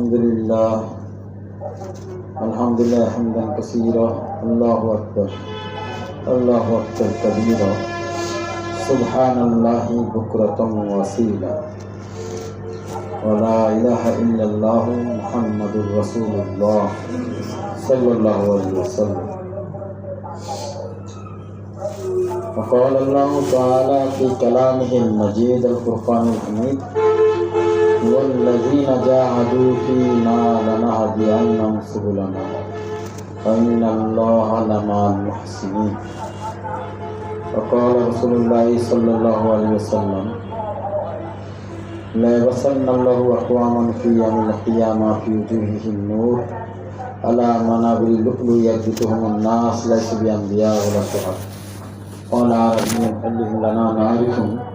الحمد لله. الحمد لله حمدا كثيرا. الله أكبر. الله أكبر كبيرا. سبحان الله بكرة وسيلا ولا إله إلا الله محمد رسول الله صلى الله عليه وسلم. وقال الله تعالى في كلامه المجيد الفرقان الحميد والذين جاهدوا فينا لنهدينهم سبلنا. وإن الله لمع المحسنين. وقال رسول الله صلى الله عليه وسلم لا يبصرن الله أقواما في يوم القيامة في وجوههم النور. على منابر اللؤلؤ يربطهم الناس ليس بأنبياء ولا شهداء. قال عربي لنا نعرفهم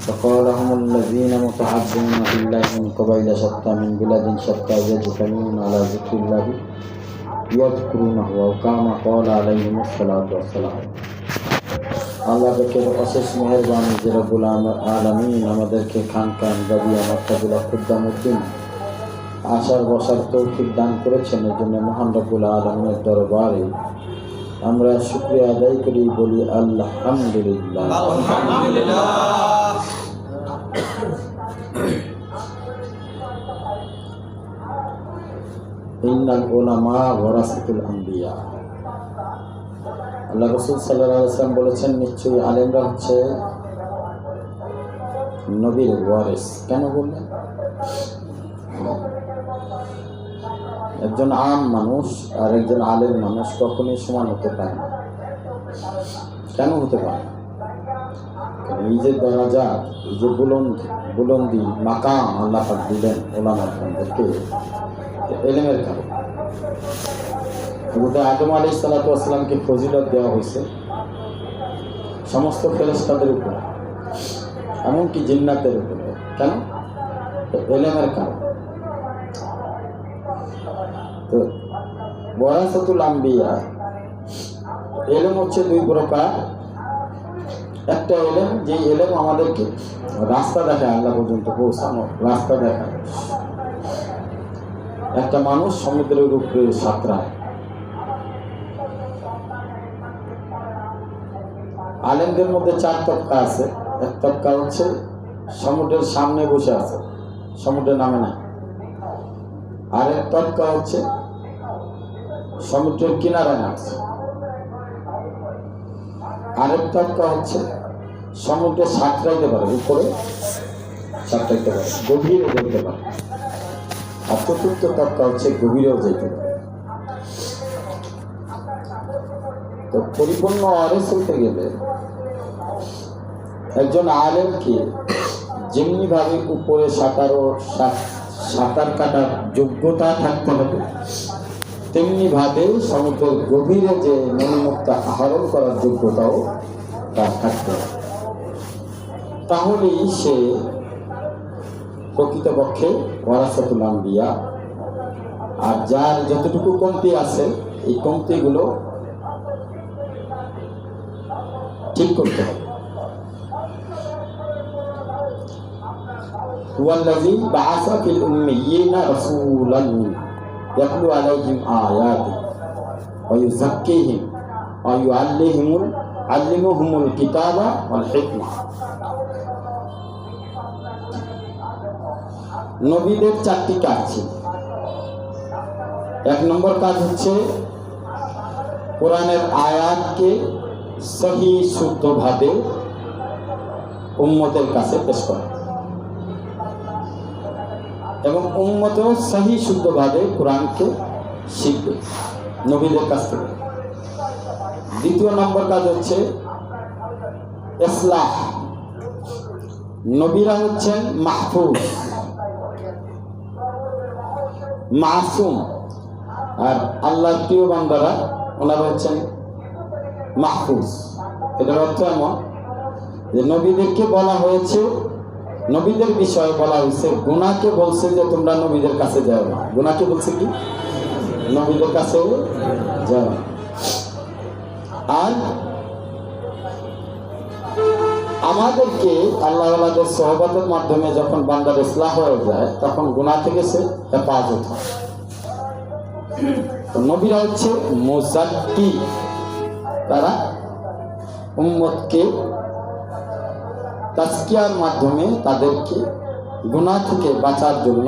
فقال هم الذين متحدون بالله من قبيل شتى من بلاد شتى يجتمعون على ذكر الله يذكرونه أو كما قال عليهم الصلاة والسلام আল্লাহ পাকের অশেষ মেহরবানি যে রব্বুল আম- আলামিন আমাদেরকে খান খান রবি মাত্তাবুল খুদ্দামুদ্দিন আসার বসার তৌফিক দান করেছেন এই জন্য মহান রব্বুল আলমের দরবারে আমরা শুক্রিয়া আদায় করি বলি আলহামদুলিল্লাহ। ইন্নাল বলেছেন নিশ্চয়ই আলেমরা হচ্ছে নবীর কেন বললেন? একজন আম মানুষ আর একজন আলেম মানুষ কখনোই সমান হতে পারে না। কেন হতে পারে? এই যে দরাজা, এই যে বুলন্দি বুলন্দি মাকাম আল্লাহ দিলেন ওলামাদেরকে এলেমের কারণ। হযরত আদম আলী সালাতামকে ফজিলত দেওয়া হয়েছে সমস্ত ফেরেস্তাদের উপর, এমনকি জিন্নাতের উপরে। কেন? এলেমের কারণ। তো বরাসতুল আম্বিয়া। এলেম হচ্ছে দুই প্রকার। একটা এলেম যে এলেম আমাদেরকে রাস্তা দেখায়, আল্লাহ পর্যন্ত পৌঁছানো রাস্তা দেখায়। একটা মানুষ সমুদ্রের উপরে সাঁতরায়। আলেমদের মধ্যে চার তবকা আছে। এক তবকা হচ্ছে সমুদ্রের সামনে বসে আছে। সমুদ্রের নামে না আর এক তবকা হচ্ছে সমুদ্রের কিনারায় আছে আরেক তবকা হচ্ছে, সমুদ্রে সাঁতরাইতে পারে, উপরে সাঁতরাইতে পারে গভীরে যেতে পারে। আর চতুর্থ তবকা হচ্ছে গভীরেও যেতে পারে। তো পরিপূর্ণ অরেস হতে গেলে একজন আলেমকে যেমনিভাবে উপরে সাঁতার ও সাঁতার কাটার যোগ্যতা থাকতে হবে তেমনিভাবে সমুদ্রের গভীরে যে মণিমুক্তা আহরণ করার যোগ্যতাও তার থাকতে হবে তাহলেই সে প্রকৃতপক্ষে ওয়ারাসাতুল আম্বিয়া আর যার যতটুকু কমতি আছে এই কমতিগুলো ঠিক করতে হবে هو الذي بعث في الأميين رسولا ইয়াতলু আলাইহিম আয়াতি ওয়া ইউযাক্কিহিম ওয়া ইউআল্লিমুহুমুল আল্লিমুহুমুল কিতাবা ওয়াল হিকমা নবীদের চারটি কাজ ছিল। এক নম্বর কাজ হচ্ছে কোরআনের আয়াতকে সহি শুদ্ধভাবে উম্মতের কাছে পেশ করা। এবং উম্মতেও সহি শুদ্ধভাবে কোরআনকে শিখবে নবীদের কাছ থেকে। দ্বিতীয় নম্বর কাজ হচ্ছে ইসলাহ। নবীরা হচ্ছেন মাহফুজ। মাসুম। আর আল্লাহর প্রিয় বান্দারা, ওনারা হচ্ছেন মাহফুজ। এটার অর্থ এমন যে নবীদেরকে বলা হয়েছে নবীদের বিষয়ে বলা হয়েছে গুণাকে বলছে যে তোমরা নবীদের কাছে যাও না। গুনাকে বলছে কি? নবীদের কাছে যাও। আর আমাদেরকে আল্লাহওয়ালাদের সহবাদের মাধ্যমে যখন বান্দার ইসলাম হয়ে যায়, তখন গুণা থেকে সে হেফাজত হয়। নবীরা হচ্ছে মোজাক্কি তারা উম্মতকে তাস্কিয়ার মাধ্যমে তাদেরকে গুণা থেকে বাঁচার জন্য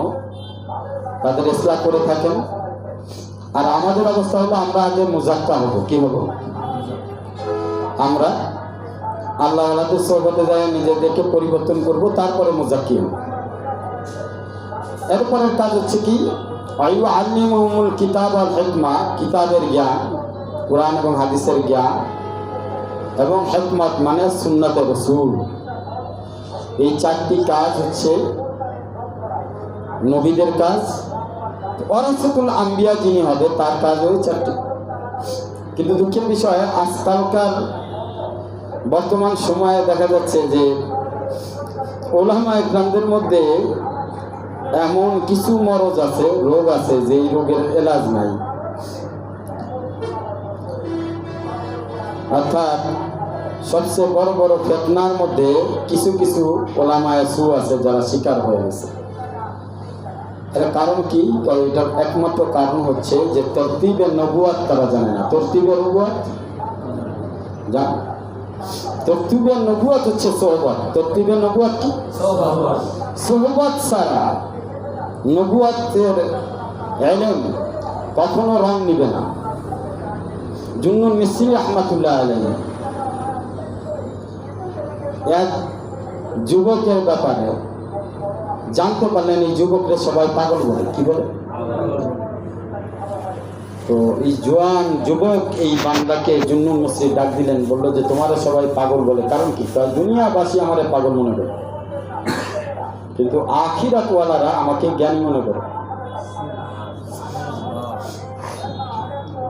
তাদের ইসলাম করে থাকেন। আর আমাদের অবস্থা হলো, আমরা আগে মোজাক্কা হব। কি হব? আমরা আল্লাহ আল্লাহদের সহবতে যায় নিজেদেরকে পরিবর্তন করব, তারপরে মোজাক্কি হব। এরপরের কাজ হচ্ছে কি আয়ু আল্লি মহমুল কিতাব আর হেকমা, কিতাবের জ্ঞান, কোরআন এবং হাদিসের জ্ঞান এবং হেকমত মানে সুন্নত রসুল। এই চারটি কাজ হচ্ছে নবীদের কাজ অরাসতুল আম্বিয়া যিনি হবে, তার কাজ ওই চারটি। কিন্তু দুঃখের বিষয়, আজকালকার বর্তমান সময়ে দেখা যাচ্ছে যে ওলামা একরামদের মধ্যে এমন কিছু মরজ আছে, রোগ আছে, যে এই রোগের এলাজ নাই। অর্থাৎ সবচেয়ে বড় বড় ফেতনার মধ্যে কিছু কিছু ওলামায় সু আছে যারা শিকার হয়ে গেছে। এর কারণ কি? এটার একমাত্র কারণ হচ্ছে যে তরতিবের নবুয়াত তারা জানে না। তরতিবের নবুয়াত? জান? তরতিবের নবুয়াত হচ্ছে সোহবত। তরতিবের নবুয়াত কি? সোহবত। ছাড়া নবুয়াতের এলেম কখনো রং নিবে না। জুন্নুন মিস্ত্রি রহমাতুল্লাহ আলম এক যুবকের ব্যাপারে জানতে পারলেন এই যুবকরা সবাই পাগল বলে, কি বলে? তো এই জোয়ান যুবক এই বান্দাকে জুন্নুন মসজিদ ডাক দিলেন, বলল যে তোমারা সবাই পাগল বলে, কারণ কি? কারণ দুনিয়াবাসী আমারে পাগল মনে করে। কিন্তু আখিরাতওয়ালারা আমাকে জ্ঞানী মনে করে।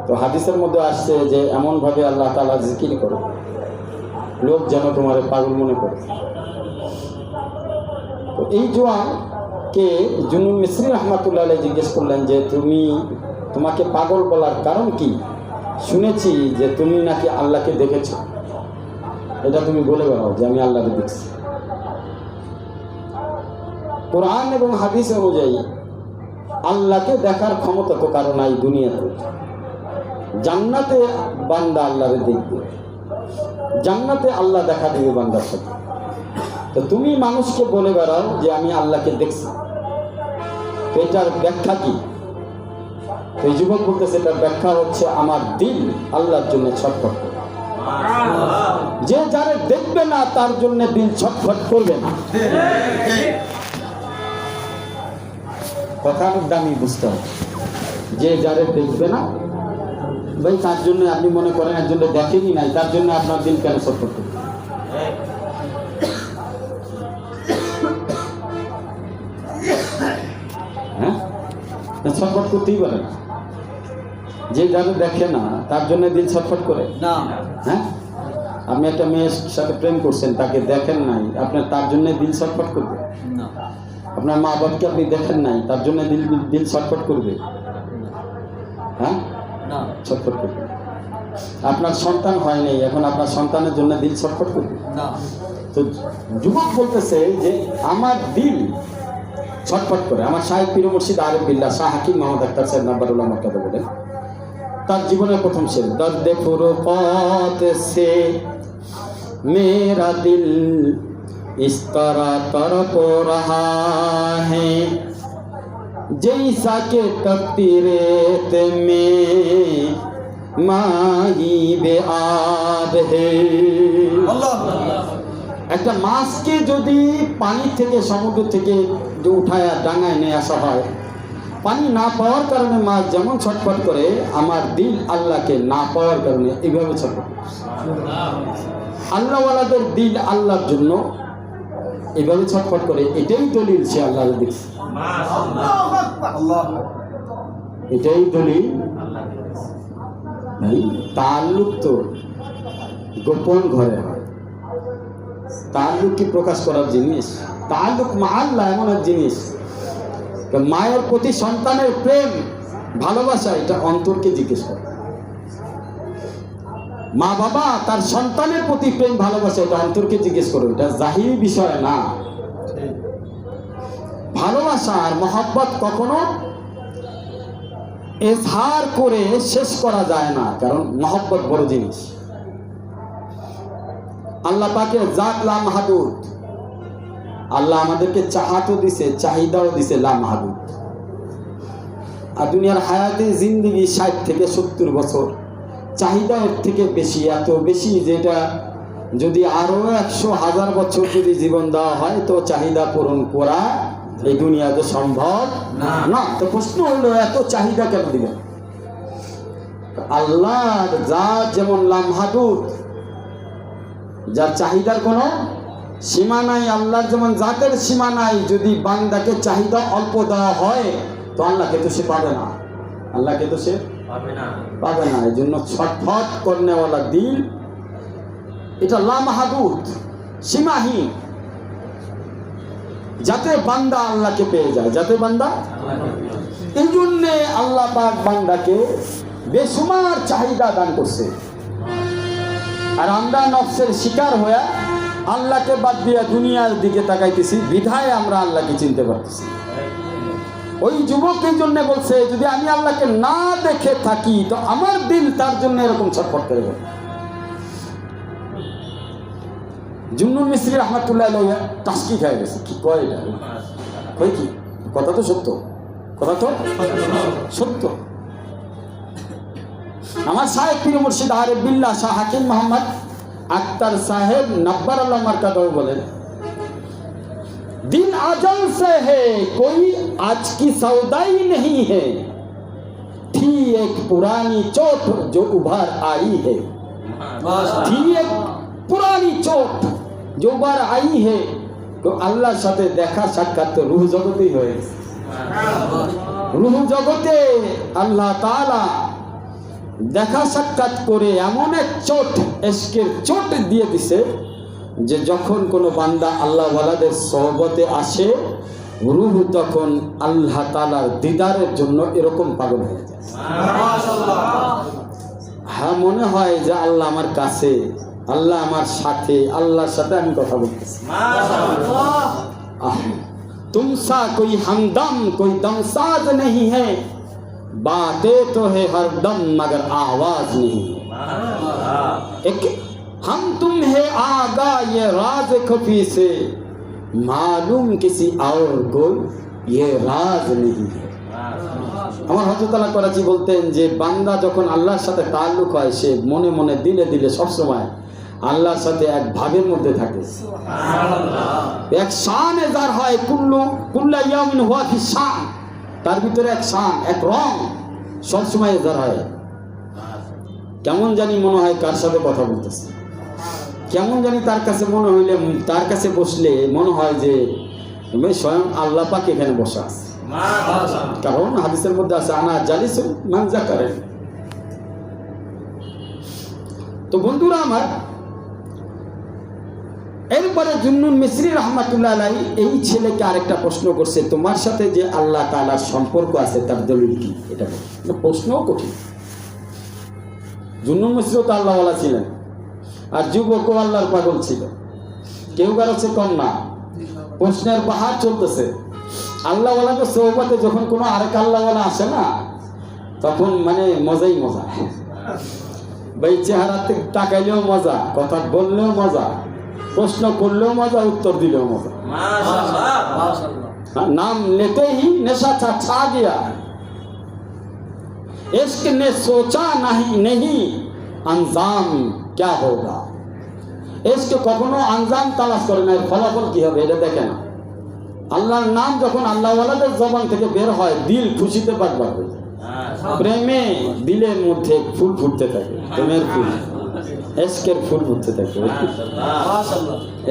তো হাদিসের মধ্যে আসছে যে এমনভাবে আল্লাহ তালা জিকির করো। লোক যেন তোমার পাগল মনে করে। তো এই জোয়ানকে জুনুন মিশ্রি রহমাতুল্লাহ জিজ্ঞেস করলেন যে, তুমি তোমাকে পাগল বলার কারণ কি? শুনেছি যে তুমি নাকি আল্লাহকে দেখেছ। এটা তুমি বলে বেড়াও যে, আমি আল্লাহকে দেখছি। কোরআন এবং হাদিস অনুযায়ী আল্লাহকে দেখার ক্ষমতা তো কারও নাই দুনিয়াতে। জান্নাতে বান্দা আল্লাহরে দেখবে। জান্নাতে আল্লাহ দেখা দিবে বান্দার সাথে। তো তুমি মানুষকে বলে বেড়াও যে আমি আল্লাহকে দেখছি। এটার ব্যাখ্যা কি? তো এই যুবক বলতেছে, এটার ব্যাখ্যা হচ্ছে আমার দিল আল্লাহর জন্য ছটফট করে যে যারে দেখবে না, তার জন্য দিল ছটফট করবে না। কথা দামি বুঝতে হবে। যে যারে দেখবে না ভাই তার জন্য আপনি মনে করেন একজনকে দেখেনি নাই তার জন্য আপনার দিন কেন ছটফট করবে হ্যাঁ? ছটফট করতেই পারে না। যে যারা দেখে না তার জন্য দিল ছটফট করে। না। হ্যাঁ? আপনি একটা মেয়ের সাথে প্রেম করছেন তাকে দেখেন নাই আপনার তার জন্য দিল ছটফট করবে? না। আপনার মা বাবাকে আপনি দেখেন নাই তার জন্য দিল দিল ছটফট করবে? হ্যাঁ? না ছটফট করবে। আপনার সন্তান হয় নাই এখন আপনার সন্তানের জন্য দিল ছটফট করবে। তো যুবক বলতেছে যে আমার দিল ছটফট করে। আমার সাহেব পীর মুর্শিদ আরিফ বিল্লা শাহ হাকিম মোহাম্মদ আক্তার সাহেব নাম্বারুল্লাহ মক্কাতে বলেন। তার জীবনের প্রথম শের দর্দ ফুরকত সে মেরা দিল ইস তরা তরপ রহা হ্যাঁ जैसा के तपती रेत में माही बेआब है আল্লাহ একটা মাছকে যদি পানি থেকে সমুদ্র থেকে যে উঠায় ডাঙায় নিয়ে আসা হয় পানি না পাওয়ার কারণে মাছ যেমন ছটফট করে আমার দিল আল্লাহকে না পাওয়ার কারণে এইভাবে ছটফট করে। আল্লাহওয়ালাদের দিল আল্লাহর জন্য এইভাবে ছটফট করে এটাই দলিল সে আল্লাহ দেখছে আল্লাহ এটাই দলিল। তাল্লুক তো গোপন ঘরে তাল্লুক কি প্রকাশ করার জিনিস? তাল্লুক মা আল্লাহ এমন এক জিনিস। মায়ের প্রতি সন্তানের প্রেম, ভালোবাসা, এটা অন্তরকে জিজ্ঞেস করে। মা বাবা তার সন্তানের প্রতি প্রেম, ভালোবাসে, এটা অন্তরকে জিজ্ঞেস করো। এটা জাহিরি বিষয় না। ভালোবাসা আর মহাব্বত কখনো এজহার করে শেষ করা যায় না, কারণ মহব্বত বড় জিনিস। আল্লাহ পাকে জাত লা মাহাদুদ। আল্লাহ আমাদেরকে চাহাতও দিছে, চাহিদাও দিছে লা মাহাদুদ। আর দুনিয়ার হায়াতে জিন্দিগি ষাট থেকে সত্তর বছর। চাহিদা এর থেকে বেশি, এত বেশি যেটা যদি আরও একশো হাজার বছর যদি জীবন দেওয়া হয়, তো চাহিদা পূরণ করা এই দুনিয়াতে সম্ভব না। তো প্রশ্ন হলো এত চাহিদা কেন দিবেন আল্লাহর জাত যেমন লামহাদুদ যার চাহিদার কোনো সীমা নাই আল্লাহর যেমন জাতের সীমা নাই যদি বান্দাকে চাহিদা অল্প দেওয়া হয় তো আল্লাহকে তো সে পাবে না। আল্লাহকে তো সে পাবে না। এই জন্য ছটফট করনেওয়ালা দিল। এটা লামহাদুদ সীমাহীন। যাতে বান্দা আল্লাহকে পেয়ে যায়, যাতে বান্দা এই জন্যে আল্লাহ পাক বান্দাকে বেসুমার চাহিদা দান করছে। আর আমরা নফসের শিকার হয়ে আল্লাহকে বাদ দিয়ে দুনিয়ার দিকে তাকাইতেছি, বিধায় আমরা আল্লাহকে চিনতে পারতেছি। ওই যুবক এই জন্য বলছে, যদি আমি আল্লাহকে না দেখে থাকি, তো আমার দিল তার জন্য এরকম ছটফট করে যাবে জুন্নুন মিস্ত্রি রহমতুল্লাহ লইয়া টাস্কি খাই গেছে কি কয় এটা কই কি কথা তো সত্য কথা তো সত্য আমার সাহেব পীর মুর্শিদ আরে বিল্লাহ শাহ হাকিম মোহাম্মদ আক্তার সাহেব নব্বর আল্লাহ মার্কাদাও বলেন दिन अजल से है कोई आज की सौदाई नहीं है थी एक पुरानी चोट जो उभर आई है মাশাআল্লাহ थी एक पुरानी चोट जो उभर आई है তো আল্লাহর সাথে দেখা সাক্ষাৎ তো রুহ জগতেই হয়ে গেছে। রুহ জগতে আল্লাহ তাআলা দেখা সাক্ষাৎ করে এমন এক চোট এসকের চোট দিয়ে দিছে যে যখন কোনো বান্দা আল্লাহওয়ালাদের সহবতে আসে রুহ তখন আল্লাহ তালার দিদারের জন্য এরকম পাগল হয়ে যায় মাশাআল্লাহ হ্যাঁ মনে হয় যে আল্লাহ আমার কাছে আল্লাহ আমার সাথে আল্লাহর সাথে আমি কথা বলতেছি आह, तुम सा कोई हमदम कोई दमसाज नहीं है बातें तो है हर दम मगर आवाज नहीं है एक हम तुम है आगा ये राज खफी से मालूम किसी और को ये राज नहीं है আমার হজরতালা করাচি বলতেন যে বান্দা যখন আল্লাহর সাথে তাল্লুক হয় সে মনে মনে দিলে দিলে সবসময় আল্লাহর সাথে এক ভাবের মধ্যে থাকে। এক শান এজার হয় কুল্লু কুল্লা ইয়ামিন হুয়া ফি শান। তার ভিতরে এক শান এক রং সবসময় এজার হয়। কেমন জানি মনে হয় কার সাথে কথা বলতেছে। কেমন জানি তার কাছে মনে হইলে তার কাছে বসলে মনে হয় যে স্বয়ং আল্লাহ পাক এখানে বসা আছে। কারণ হাদিসের মধ্যে আছে আনা জালিস মানজা করে তো বন্ধুরা আমার এরপরে জুন্নুন মিশ্রি রহমাতুল্লাহ আলাই এই ছেলেকে আরেকটা প্রশ্ন করছে, তোমার সাথে যে আল্লাহ তালার সম্পর্ক আছে তার দলিল কি? এটা প্রশ্নও কঠিন। জুন্নুন মিশ্রিও তো আল্লাহওয়ালা ছিলেন। আর যুবকও আল্লাহর পাগল ছিল। কেউ কারও চেয়ে কম না। প্রশ্নের পাহাড় চলতেছে। আল্লাহওয়ালাকে সৌবাতে যখন কোনো আরেক আল্লাহওয়ালা আসে না, তখন মানে মজাই মজা। ভাই চেহারাতে তাকাইলেও মজা, কথা বললেও মজা। প্রশ্ন করলেও মজা উত্তর দিলেও মজা মাশাআল্লাহ हाँ, नाम लेते ही नशा छा छा गया इश्क ने सोचा नहीं नहीं अंजाम क्या होगा ইশক কখনো আঞ্জাম তালাশ করে না এর ফলাফল কি হবে এটা দেখে না আল্লাহর নাম যখন আল্লাহওয়ালাদের জবান থেকে বের হয় দিল খুশিতে পাকবার হয়ে যায়। প্রেমে দিলের মধ্যে ফুল ফুটতে থাকে প্রেমের ফুল এসকের ফুল ফুটতে থাকে।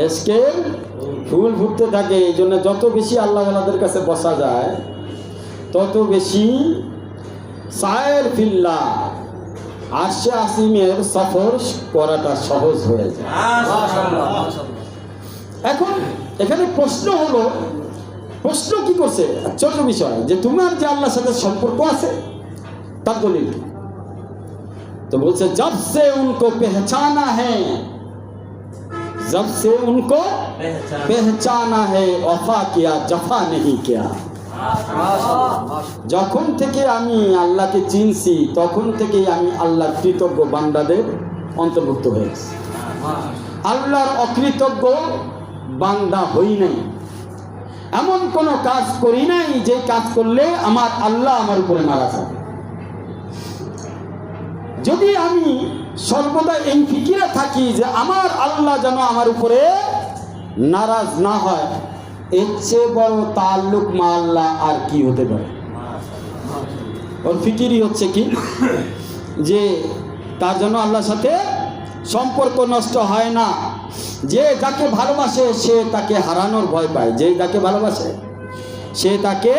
এসকের ফুল ফুটতে থাকে এই জন্য যত বেশি আল্লাহওয়ালাদের কাছে বসা যায় তত বেশি সায়ের ফিল্লা আশে আসিমের সফর করাটা সহজ হয়ে যায়। এখন এখানে প্রশ্ন হলো প্রশ্ন কি করছে? ছোট বিষয় যে তোমার যে আল্লাহর সাথে সম্পর্ক আছে তার দলিল কি? तो बोलते जब से उनको पहचाना है जब से उनको पहचाना है वफा किया जफा नहीं किया যখন থেকে আমি আল্লাহকে চিনছি তখন থেকেই আমি আল্লাহর কৃতজ্ঞ বান্দাদের অন্তর্ভুক্ত হয়েছি আল্লাহর অকৃতজ্ঞ বান্দা হই নাই এমন কোনো কাজ করি নাই যে কাজ করলে আমার আল্লাহ আমার উপরে নারাজ হবে যদি আমি সর্বদা এই ফিকিরে থাকি যে আমার আল্লাহ যেন আমার উপরে নারাজ না হয়, এর চেয়ে বড় তাল্লুক মা আল্লাহ আর কি হতে পারে? ওর ফিকিরই হচ্ছে কি? যে তার জন্য আল্লাহর সাথে সম্পর্ক নষ্ট হয় না। যে যাকে ভালোবাসে, সে তাকে হারানোর ভয় পায়। যে যাকে ভালোবাসে, সে তাকে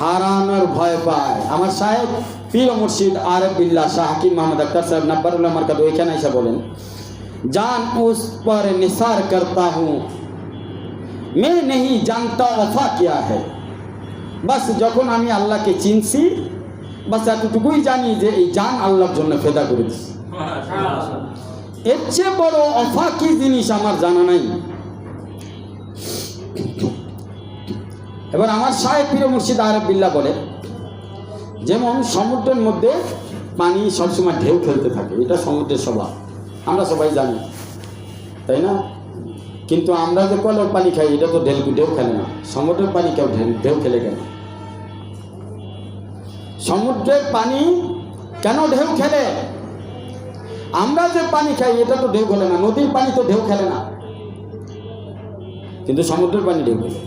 হারানোর ভয় পায়। আমার সাহেব পীর মুর্শিদ আরব বিল্লা শাহ হাকিম মোহাম্মদ আক্তার সাহেব নাব্বারুল্লাহ মার্কাদ ওইখানে এসে বলেন জান উস পর নিসার করতা হু। মে নেই জানতা অফা কিয়া হে বাস যখন আমি আল্লাহকে চিনছি বাস এতটুকুই জানি যে এই জান আল্লাহর জন্য ফেদা করে দিছি। এর চেয়ে বড় অফা কি জিনিস আমার জানা নাই। এবার আমার সাহেব পীর মুর্শিদ আরব বিল্লা বলে যেমন সমুদ্রের মধ্যে পানি সবসময় ঢেউ খেলতে থাকে, এটা সমুদ্রের স্বভাব, আমরা সবাই জানি, তাই না? কিন্তু আমরা যে কলের পানি খাই, এটা তো ঢেউ ঢেউ খেলে না, সমুদ্রের পানি কেউ ঢেউ খেলে কেন? সমুদ্রের পানি কেন ঢেউ খেলে? আমরা যে পানি খাই, এটা তো ঢেউ খেলে না, নদীর পানি তো ঢেউ খেলে না। কিন্তু সমুদ্রের পানি ঢেউ খেলে।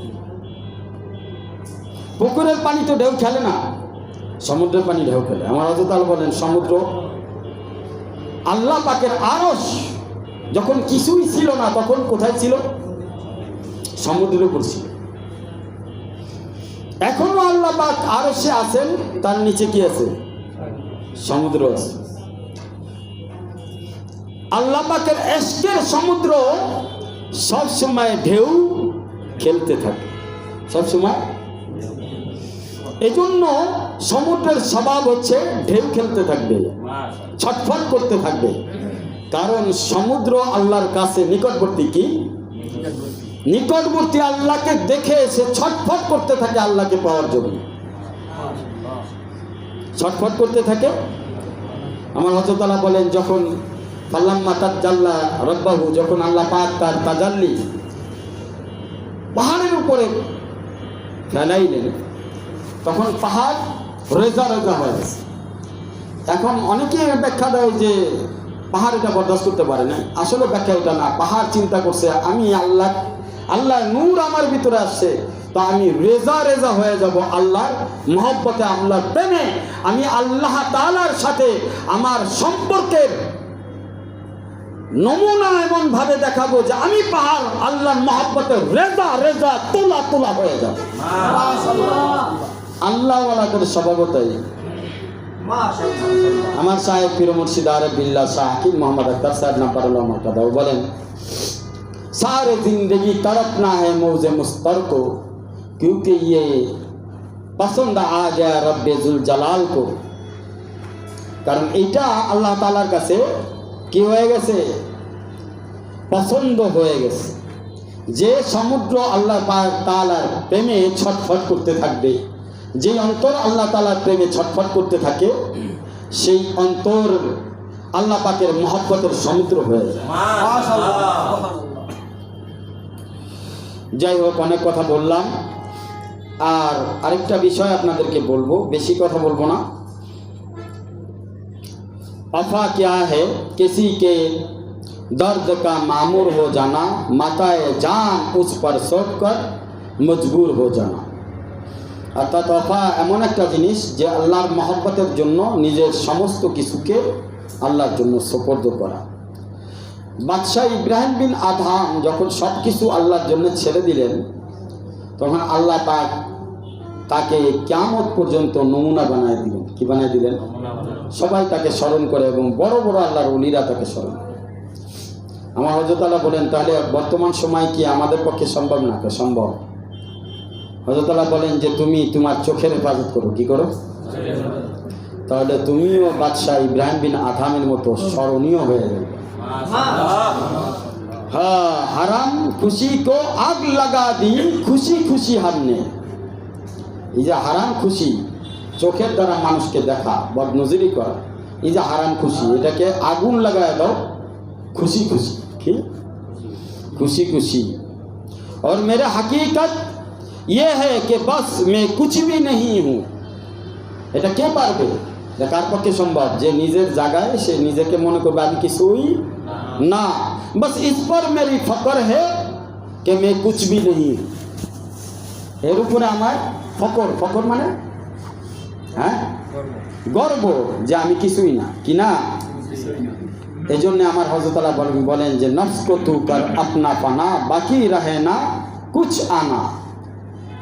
পুকুরের পানি তো ঢেউ খেলে না। সমুদ্রের পানি ঢেউ খেলে। আমার হজরতাল বলেন, সমুদ্র, আল্লাহ পাকের আরস যখন কিছুই ছিল না, তখন কোথায় ছিল? সমুদ্রের উপর ছিল। এখনও আল্লাহ পাক আরসে আছেন, তার নিচে কি আছে? সমুদ্র আছে। আল্লাহ পাকের এস্কের সমুদ্র সব সময় ঢেউ খেলতে থাকে। সব সময় এই জন্য সমুদ্রের স্বভাব হচ্ছে ঢেউ খেলতে থাকবে ছটফট করতে থাকবে। কারণ সমুদ্র আল্লাহর কাছে নিকটবর্তী কি? নিকটবর্তী আল্লাহকে দেখে সে ছটফট করতে থাকে আল্লাহকে পাওয়ার জন্য। ছটফট করতে থাকে? আমার হজরতলা বলেন যখন পাল্লাম্মা তাজ্জাল্লা রব্বাহু যখন আল্লাহ পাক তার তাজাল্লি পাহাড়ের উপরে ফেলাইলেন তখন পাহাড় রেজা রেজা হয়ে গেছে। এখন অনেকে ব্যাখ্যা দেয় যে পাহাড় এটা বরদাস্ত করতে পারে না আসলে ব্যাখ্যা এটা না। পাহাড় চিন্তা করছে, আমি আল্লাহ আল্লাহ নূর আমার ভিতরে আসছে। তো আমি রেজা রেজা হয়ে যাব আল্লাহর মহব্বতে, আল্লাহর প্রেমে। আমি আল্লাহ তালার সাথে আমার সম্পর্কের নমুনা এমন ভাবে দেখাবো যে আমি পাহাড়, আল্লাহর মহব্বতে রেজা রেজা, তোলা তোলা হয়ে যাব। আল্লাহওয়ালাদের স্বভাবতাই আমার সাহেব পীর মুর্শিদ আরব বিল্লাহ শাহ হাকিম মোহাম্মদ अख्तर साहब नब्बरुल्लाह मरकदा वो बोलें सारे जिंदगी तड़पना है मौजे मुस्तर को क्योंकि ये पसंद आ गया रब्बे जुल जलाल को কারণ এইটা আল্লাহ তালার কাছে কি হয়ে গেছে পছন্দ হয়ে গেছে যে সমুদ্র আল্লাহ পা- তালার প্রেমে ছটফট করতে থাকবে যে অন্তর আল্লাহ তালার প্রেমে ছটফট করতে থাকে সেই অন্তর আল্লাহ পাকের মহব্বতের সমুদ্র হয়ে যায় যাই হোক অনেক কথা বললাম আর আরেকটা বিষয় আপনাদেরকে বলবো বেশি কথা বলবো না अफा क्या है किसी के दर्द का मामूर हो जाना माताए जान उस पर सौंप कर মজবুর হয়ে জানা অর্থাৎ অফা এমন একটা জিনিস যে আল্লাহর মহব্বতের জন্য নিজের সমস্ত কিছুকে আল্লাহর জন্য সোপর্দ করা। বাদশাহ ইব্রাহিম বিন আধাম যখন সব কিছু আল্লাহর জন্য ছেড়ে দিলেন তখন আল্লাহ পাক তাকে কেমত পর্যন্ত নমুনা বানায় দিলেন। কি বানায় দিলেন? সবাই তাকে স্মরণ করে এবং বড় বড় আল্লাহর উলিরা তাকে স্মরণ করে। আমার হজরত আল্লাহ বলেন তাহলে বর্তমান সময় কি আমাদের পক্ষে সম্ভব না? সম্ভব। হজরত আল্লাহ বলেন যে তুমি তোমার চোখের হেফাজত করো কি করো তাহলে তুমিও বাদশাহ ইব্রাহিম বিন আথামের মতো স্মরণীয় হয়ে যাবে हाँ हराम खुशी को आग लगा दी খুশি খুশি हमने এই যে হারাম খুশি চোখের দ্বারা মানুষকে দেখা বদনজরি করা এই যে হারাম খুশি এটাকে আগুন লাগায় দাও খুশি খুশি কি खुशी खुशी और मेरा हकीकत ইয়ে হে কে বাস মে কুচবি নেহি হু এটা কে পারবে কার পক্ষে সম্ভব যে নিজের জায়গায় সে নিজেকে মনে করবে আমি কিছুই না বাস ইস পর মেরি ফকর হে কে মে কুচবি নেহি এর উপরে আমার ফকর ফকর মানে হ্যাঁ গর্ব যে আমি কিছুই না কি না এই জন্য আমার হজরতলা বলেন যে নফস কতু কর আপনা পানা বাকি রহে না কুছ আনা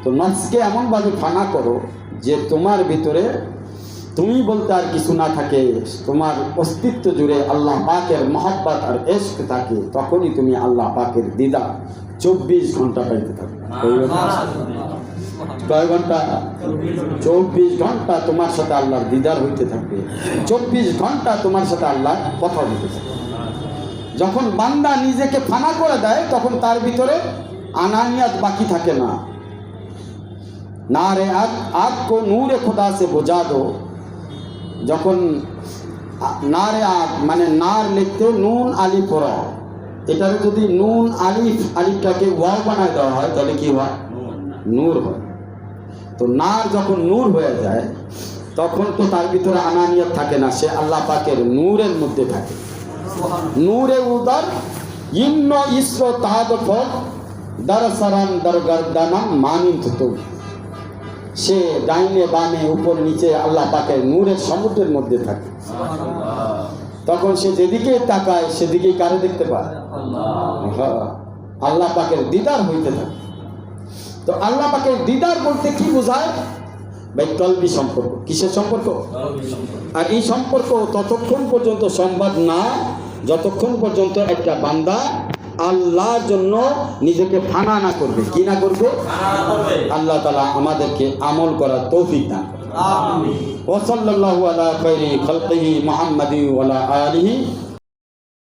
তো নফসকে এমনভাবে ফানা করো যে তোমার ভিতরে তুমি বলতে আর কিছু না থাকে তোমার অস্তিত্ব জুড়ে আল্লাহ পাকের মহব্বত আর এশক থাকে তখনই তুমি আল্লাহ পাকের দিদা চব্বিশ ঘণ্টা পাইতে থাকবে কয় ঘণ্টা? চব্বিশ ঘণ্টা তোমার সাথে আল্লাহর দিদার হইতে থাকবে। চব্বিশ ঘণ্টা তোমার সাথে আল্লাহ কথা হইতে থাকবে। যখন বান্দা নিজেকে ফানা করে দেয় তখন তার ভিতরে আনানিয়াত বাকি থাকে না। নারে আগ আগ কো নূরে খোদা সে বোঝা দো। যখন নারে আগ মানে নার লিখতে নুন আলি পড়া। এটার যদি নুন আলিফ আলিফটাকে ওয়াও বানায় দেওয়া হয়, তাহলে কি হয়? নূর হয়। তো নার যখন নূর হয়ে যায়, তখন তো তার ভিতরে আনানিয়ত থাকে না, সে আল্লাহ পাকের নূরের মধ্যে থাকে। নূরে উদার, ইন্ন ইসর তাহাদ ফল, দারসারান দরগারদানাম মানিন্ত তো সে ডাইনে বামে উপর নিচে আল্লাহ পাকের নূরের সমুদ্রের মধ্যে থাকে। তখন সে যেদিকে তাকায় সেদিকেই কারে দেখতে পায় হ্যাঁ, আল্লাহ পাকের দিদার হইতে থাকে। তো আল্লাহ পাকের দিদার বলতে কি বোঝায়? ভাই কলবি সম্পর্ক। কিসের সম্পর্ক? আর এই সম্পর্ক ততক্ষণ পর্যন্ত সম্ভব না যতক্ষণ পর্যন্ত একটা বান্দা আল্লাহর জন্য নিজেকে ফানা না করবে কি না করবে আল্লাহ তালা আমাদেরকে আমল করার তৌফিক দান করবে। وصلى الله على خير خلقه محمد وعلى آله